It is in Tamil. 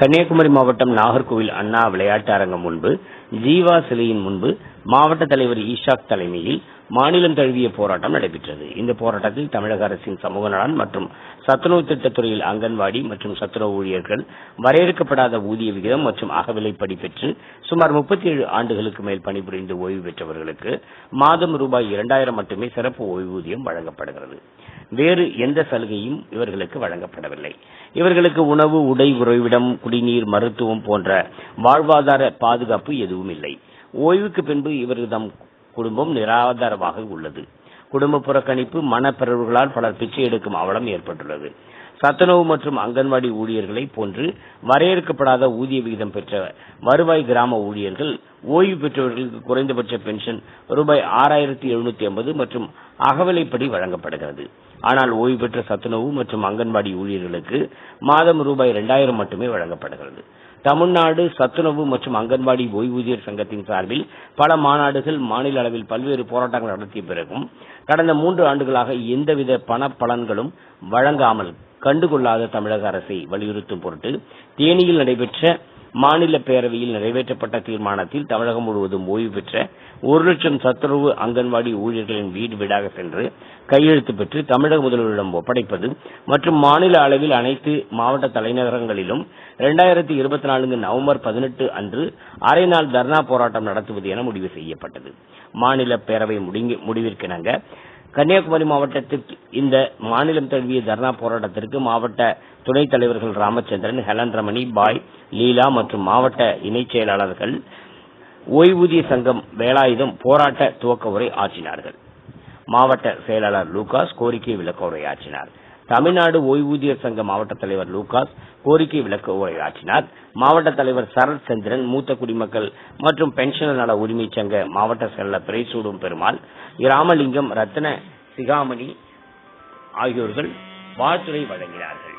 கன்னியாகுமரி மாவட்டம் நாகர்கோவில் அண்ணா விளையாட்டு அரங்கம் முன்பு ஜீவா சிலையின் முன்பு மாவட்ட தலைவர் ஈஷாக் தலைமையில் மாநிலம் தழுவிய போராட்டம் நடைபெற்றது. இந்த போராட்டத்தில் தமிழக அரசின் சமூக நலன் மற்றும் சத்துணவு திட்டத்துறையில் அங்கன்வாடி மற்றும் சத்துணவு ஊழியர்கள் வரையறுக்கப்படாத ஊதிய விகிதம் மற்றும் அகவிலைப்படி பெற்று சுமார் முப்பத்தி ஏழு ஆண்டுகளுக்கு மேல் பணிபுரிந்து ஓய்வு பெற்றவர்களுக்கு மாதம் ரூபாய் இரண்டாயிரம் மட்டுமே சிறப்பு ஓய்வூதியம் வழங்கப்படுகிறது. வேறு எந்த சலுகையும் இவர்களுக்கு வழங்கப்படவில்லை. இவர்களுக்கு உணவு உடை உறைவிடம் குடிநீர் மருத்துவம் போன்ற வாழ்வாதார பாதுகாப்பு எதுவும் இல்லை. ஓய்வுக்கு பின்பு இவர்கள் தம் குடும்பம் நிராதாரமாக உள்ளது. குடும்ப புறக்கணிப்பு மனப்பிறவுகளால் பலர் பிச்சை எடுக்கும் அவலம் ஏற்பட்டுள்ளது. சத்துணவு மற்றும் அங்கன்வாடி ஊழியர்களை போன்று வரையறுக்கப்படாத ஊதிய விகிதம் பெற்ற வருவாய் கிராம ஊழியர்கள் ஓய்வு பெற்றவர்களுக்கு குறைந்தபட்ச பென்ஷன் ரூபாய் ஆறாயிரத்தி எழுநூத்தி ஐம்பது மற்றும் அகவலைப்படி வழங்கப்படுகிறது. ஆனால் ஓய்வு பெற்ற சத்துணவு மற்றும் அங்கன்வாடி ஊழியர்களுக்கு மாதம் ரூபாய் இரண்டாயிரம் மட்டுமே வழங்கப்படுகிறது. தமிழ்நாடு சத்துணவு மற்றும் அங்கன்வாடி ஓய்வூதியர் சங்கத்தின் சார்பில் பல மாநாடுகள் மாநில அளவில் பல்வேறு போராட்டங்கள் நடத்திய பிறகும் கடந்த மூன்று ஆண்டுகளாக எந்தவித பண பலன்களும் வழங்காமல் கண்டுகொள்ளாத தமிழக அரசை வலியுறுத்தும் பொருட்டு தேனியில் நடைபெற்ற மாநில பேரவையில் நிறைவேற்றப்பட்ட தீர்மானத்தில் தமிழகம் முழுவதும் ஓய்வு பெற்ற ஒரு லட்சம் சத்துணவு அங்கன்வாடி ஊழியர்களின் வீடு வீடாக சென்று கையெழுத்து பெற்று தமிழக முதல்வரிடம் ஒப்படைப்பது மற்றும் மாநில அளவில் அனைத்து மாவட்ட தலைநகரங்களிலும் இரண்டாயிரத்தி இருபத்தி நான்கு நவம்பர் பதினெட்டு அன்று அரை நாள் தர்ணா போராட்டம் நடத்துவது என முடிவு செய்யப்பட்டது. மாநில பேரவை முடிவிற்கிணங்க கன்னியாகுமரி மாவட்டத்திற்கு இந்த மாநிலம் தழுவிய தர்ணா போராட்டத்திற்கு மாவட்ட துணைத் தலைவர்கள் ராமச்சந்திரன் ஹெலன் ரமணி பாய் லீலா மற்றும் மாவட்ட இணைச் செயலாளர்கள் ஓய்வூதிய சங்கம் வேலாயுதம் போராட்ட துவக்க உரை ஆற்றினார்கள். மாவட்ட செயலாளர் லூகாஸ் கோரிக்கை விளக்க உரையாற்றினார் தமிழ்நாடு ஓய்வூதியர் சங்க மாவட்ட தலைவர் லூகாஸ் கோரிக்கை விளக்க உரையாற்றினார் மாவட்ட தலைவர் சரத் சந்திரன் மூத்த குடிமக்கள் மற்றும் பென்ஷனர் நல உரிமை சங்க மாவட்ட செயலர் பிரைசூடும் பெருமாள் ராமலிங்கம் ரத்ன சிகாமணி ஆகியோர்கள் வாழ்த்துரை வழங்கினார்கள்.